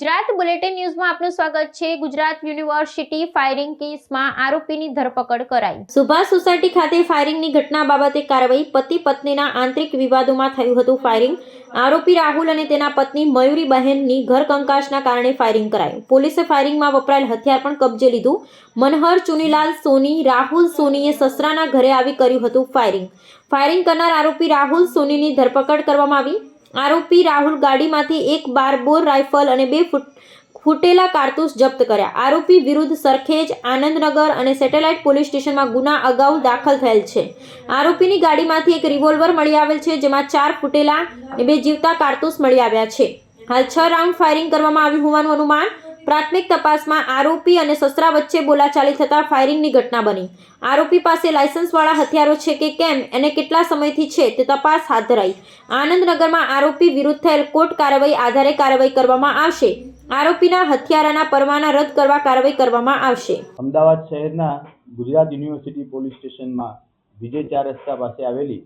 Gujarat bulletin ન્યૂઝમાં આપનું સ્વાગત છે. ગુજરાત યુનિવર્સિટી ફાયરિંગ કેસમાં આરોપીની ધરપકડ કરાઈ. સુભાષ સોસાયટી ખાતે ફાયરિંગની ઘટના બાબતે કાર્યવાહી પતિ પત્નીના આંતરિક વિવાદોમાં થયું હતું ફાયરિંગ. આરોપી રાહુલ અને તેના પત્ની મયુરી બહેનની ઘર કંકાસના કારણે ફાયરિંગ કરાયું. પોલીસે ફાયરિંગમાં વપરાયેલ હથિયાર પણ કબજે લીધું. મનહર, ચુનીલાલ, સોની, રાહુલ, સોનીએ સસરાના ઘરે આવી કર્યું હતું ફાયરિંગ. ફાયરિંગ કરનાર આરોપી રાહુલ, સોનીની ધરપકડ કરવામાં આવી. આરોપી રાહુલ ગાડીમાંથી એક બાર બોર રાઇફલ અને બે ફૂટ ફૂટેલા કારતૂસ જપ્ત કર્યા. આરોપી વિરુદ્ધ સરખેજ, આનંદનગર અને સેટેલાઇટ પોલીસ સ્ટેશનમાં ગુના અગાઉ દાખલ થયેલ છે. આરોપીની ગાડીમાંથી એક રિવોલ્વર મળી આવેલ છે, જેમાં ચાર ફૂટેલા બે જીવતા કારતૂસ મળી આવ્યા છે. હાલ છ રાઉન્ડ ફાયરિંગ કરવામાં આવ્યું હોવાનું અનુમાન પ્રાથમિક તપાસમાં આરોપી અને સસરા વચ્ચે બોલાચાલી થતાં ફાયરિંગની ઘટના બની. આરોપી પાસે લાયસન્સવાળા હથિયારો છે કે કેમ અને કેટલા સમયથી છે તે તપાસ હાથ ધરાઈ. આનંદનગરમાં આરોપી વિરુદ્ધ થયેલ કોર્ટ કાર્યવાહી આધારે કાર્યવાહી કરવામાં આવશે. આરોપીના હથિયારાના પરવાના રદ કરવા કાર્યવાહી કરવામાં આવશે. અમદાવાદ શહેરના ગુજરાત યુનિવર્સિટી પોલીસ સ્ટેશનમાં વિજય ચાર રસ્તા પાસે આવેલી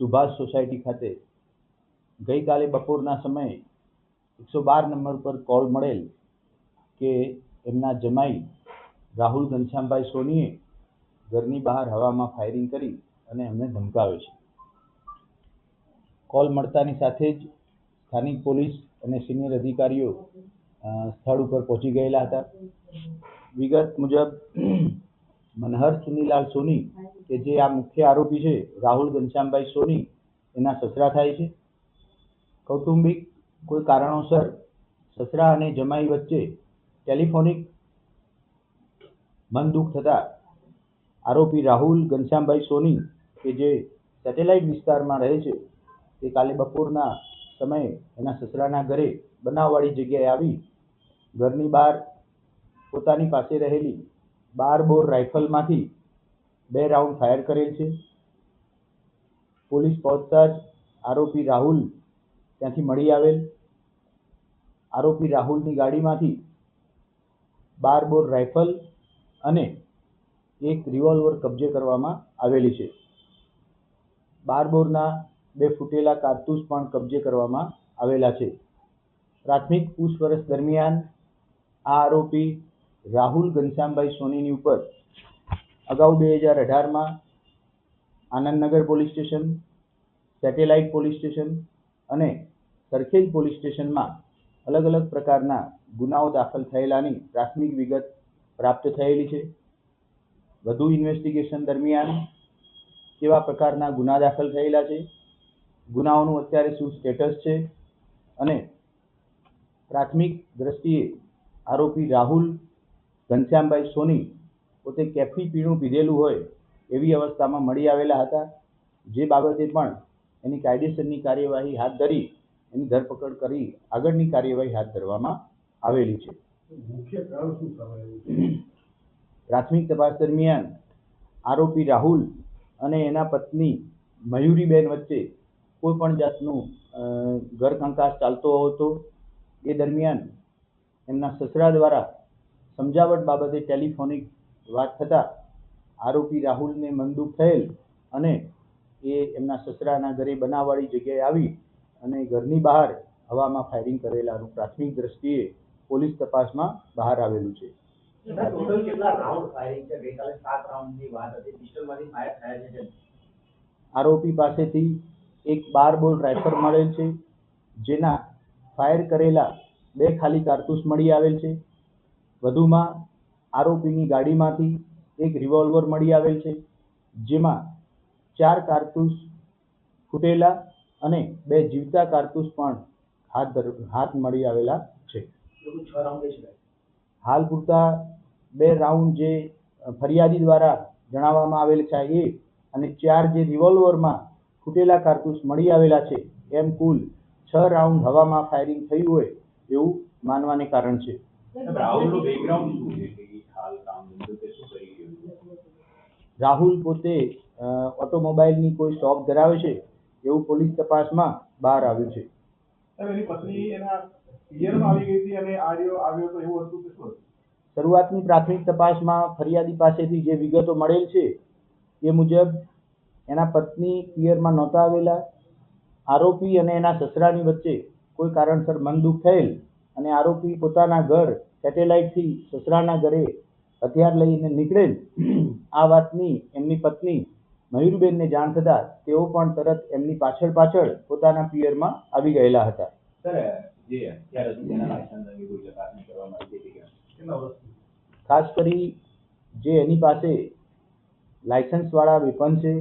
સુભાષ સોસાયટી ખાતે ગઈકાલે બપોરના સમયે એકસો બાર નંબર પર કોલ મળેલ કે એમના જમાઈ રાહુલ ઘનશ્યામભાઈ સોનીએ ઘરની બહાર હવામાં ફાયરિંગ કરી અને એમને ધમકાવે છે. કોલ મળતાની સાથે જ સ્થાનિક પોલીસ અને સિનિયર અધિકારીઓ સ્થળ ઉપર પહોંચી ગયેલા હતા. વિગત મુજબ, મનહર સુનીલાલ સોની, કે જે આ મુખ્ય આરોપી છે, રાહુલ ઘનશ્યામભાઈ સોની, એના સસરા થાય છે. કૌટુંબિક કોઈ કારણોસર સસરા અને જમાઈ વચ્ચે ટેલિફોનિક મન દુઃખ થતા આરોપી રાહુલ ઘનશ્યામભાઈ સોની, કે જે સેટેલાઇટ વિસ્તારમાં રહે છે, તે કાલે બપોરના સમયે એના સસરાના ઘરે બનાવવાળી જગ્યાએ આવી, ઘરની બહાર પોતાની પાસે રહેલી બાર બોર રાઇફલમાંથી બે રાઉન્ડ ફાયર કરેલ છે. પોલીસ પહોંચતા જ આરોપી રાહુલ ત્યાંથી મળી આવેલ. આરોપી રાહુલની ગાડીમાંથી બાર બોર રાઇફલ અને એક રિવોલ્વર કબજે કરવામાં આવેલી છે. બાર બોરના બે ફૂટેલા કારતૂસ પણ કબજે કરવામાં આવેલા છે. પ્રાથમિક પૂછપરછ દરમિયાન આ આરોપી રાહુલ ઘનશ્યામભાઈ સોનીની ઉપર અગાઉ બે હજાર અઢારમાં Anandnagar police station, satellite police station અને સરખેજ પોલીસ સ્ટેશનમાં અલગ અલગ પ્રકારના ગુનાઓ દાખલ થયેલાની પ્રાથમિક વિગત પ્રાપ્ત થયેલી છે. વધુ ઇન્વેસ્ટિગેશન દરમિયાન કેવા પ્રકારના ગુના દાખલ થયેલા છે? ગુનાઓનું અત્યારે શું સ્ટેટસ છે? અને પ્રાથમિક દ્રષ્ટિએ આરોપી રાહુલ ઘનશ્યામભાઈ સોની પોતે કેફી પીણું પીધેલું હોય એવી અવસ્થામાં મળી આવેલા હતા. જે બાબતે પણ એની કાયદેસરની કાર્યવાહી હાથ ધરી એની ધરપકડ કરી આગળની કાર્યવાહી હાથ ધરવામાં આવેલી છે. પ્રાથમિક તપાસ દરમિયાન આરોપી રાહુલ અને એના પત્ની મયુરીબેન વચ્ચે કોઈ પણ જાતનું ઘર કંકાસ ચાલતો હતો. એ દરમિયાન એમના સસરા દ્વારા સમજાવટ બાબતે ટેલિફોનિક વાત થતાં આરોપી રાહુલને મનદુખ થયેલ અને એ એમના સસરાના ઘરે બનાવવાળી જગ્યાએ આવી અને ઘરની બહાર હવામાં ફાયરિંગ કરેલાનું પ્રાથમિક દ્રષ્ટિએ પોલીસ તપાસમાં બહાર આવેલું છે. ટોટલ કેટલા રાઉન્ડ ફાયરિંગ છે? ગઈકાલે સાત રાઉન્ડની વાત હતી. પિસ્ટલમાંથી ફાયર થયા છે આરોપી પાસેથી એક બાર બોલ રાઇફલ મળેલ છે જેના ફાયર કરેલા બે ખાલી કારતૂસ મળી આવેલ છે. વધુમાં આરોપીની ગાડીમાંથી એક રિવોલ્વર મળી આવેલ છે જેમાં ચાર કારતૂસ ફૂટેલા અને બે જીવતા કારતૂસ પણ હાથ હાથ મળી આવેલા છે. છ રાઉન્ડ છે હાલ પૂરતા બે રાઉન્ડ જે ફરિયાદી દ્વારા જણાવવામાં આવેલ છે એ અને ચાર જે રિવોલ્વરમાં ફૂટેલા કારતૂસ મળી આવેલા છે એમ કુલ છ રાઉન્ડ હવામાં ફાયરિંગ થયું હોય એવું માનવાને કારણ છે. રાહુલ પોતે ઓટોમોબાઈલની કોઈ શોપ ધરાવે છે એવું પોલીસ તપાસમાં બહાર આવ્યું છે. શરૂઆતની પ્રાથમિક તપાસમાં ફરિયાદી પાસેથી જે વિગતો મળેલ છે, એ મુજબ એના પત્ની પિયરમાં નહોતા આવેલા. આરોપી અને એના સસરાની વચ્ચે કોઈ કારણસર મનદુખ થયેલ અને આરોપી પોતાના ઘર સેટેલાઇટથી સસરાના ઘરે હથિયાર લઈને નીકળેલ. આ વાતની એમની પત્ની મયુરબેનને જાણ થતાં તેઓ પણ તરત એમની પાછળ પાછળ પોતાના પિયરમાં આવી ગયેલા હતા. લાયસન્સ ખાસ કરી જે એની પાસે લાયસન્સવાળા વેપન છે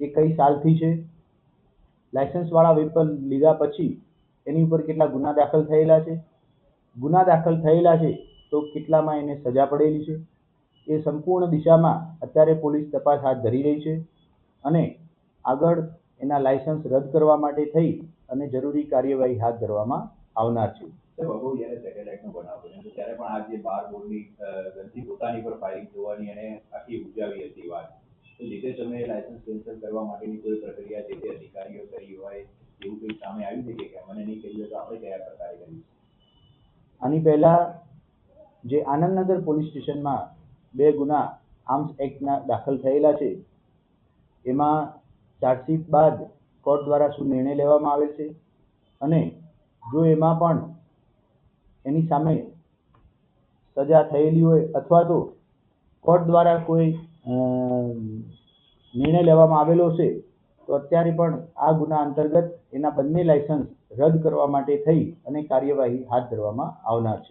એ કઈ સાલથી છે? લાયસન્સવાળા વેપન લીધા પછી એની ઉપર કેટલા ગુના દાખલ થયેલા છે? ગુના દાખલ થયેલા છે તો કેટલામાં એને સજા પડેલી છે? એ સંપૂર્ણ દિશામાં અત્યારે પોલીસ તપાસ હાથ ધરી રહી છે અને આગળ એના લાયસન્સ રદ કરવા માટે થઈ અને જરૂરી કાર્યવાહી હાથ ધરવામાં આવનાર છે. ભગોળ જ્યારે સેટેલાઇટનો બનાવ બન્યો ત્યારે પણ આ જે બાર બોર્ડની પોતાની પર ફાયરિંગ જોવાની અને આખી ઉપજાવી હતી વાત. તો જે તે સમયે લાયસન્સ કેન્સલ કરવા માટેની કોઈ પ્રક્રિયા જે તે અધિકારીઓ કરી હોય એવું કંઈ સામે આવ્યું છે કે મને નહીં કહ્યું તો આપણે કયા પ્રકારે કર્યું આની પહેલા જે આનંદનગર પોલીસ સ્ટેશનમાં બે ગુના આર્મ્સ એક્ટના દાખલ થયેલા છે. એમાં ચાર્જશીટ બાદ કોર્ટ દ્વારા શું નિર્ણય લેવામાં આવે છે? અને જો એમાં પણ એની સામે સજા થયેલી હોય અથવા તો કોર્ટ દ્વારા કોઈ નિર્ણય લેવામાં આવેલો છે, તો અત્યારે પણ આ ગુના અંતર્ગત એના બંને લાયસન્સ રદ કરવા માટે થઈ અને કાર્યવાહી હાથ ધરવામાં આવનાર છે.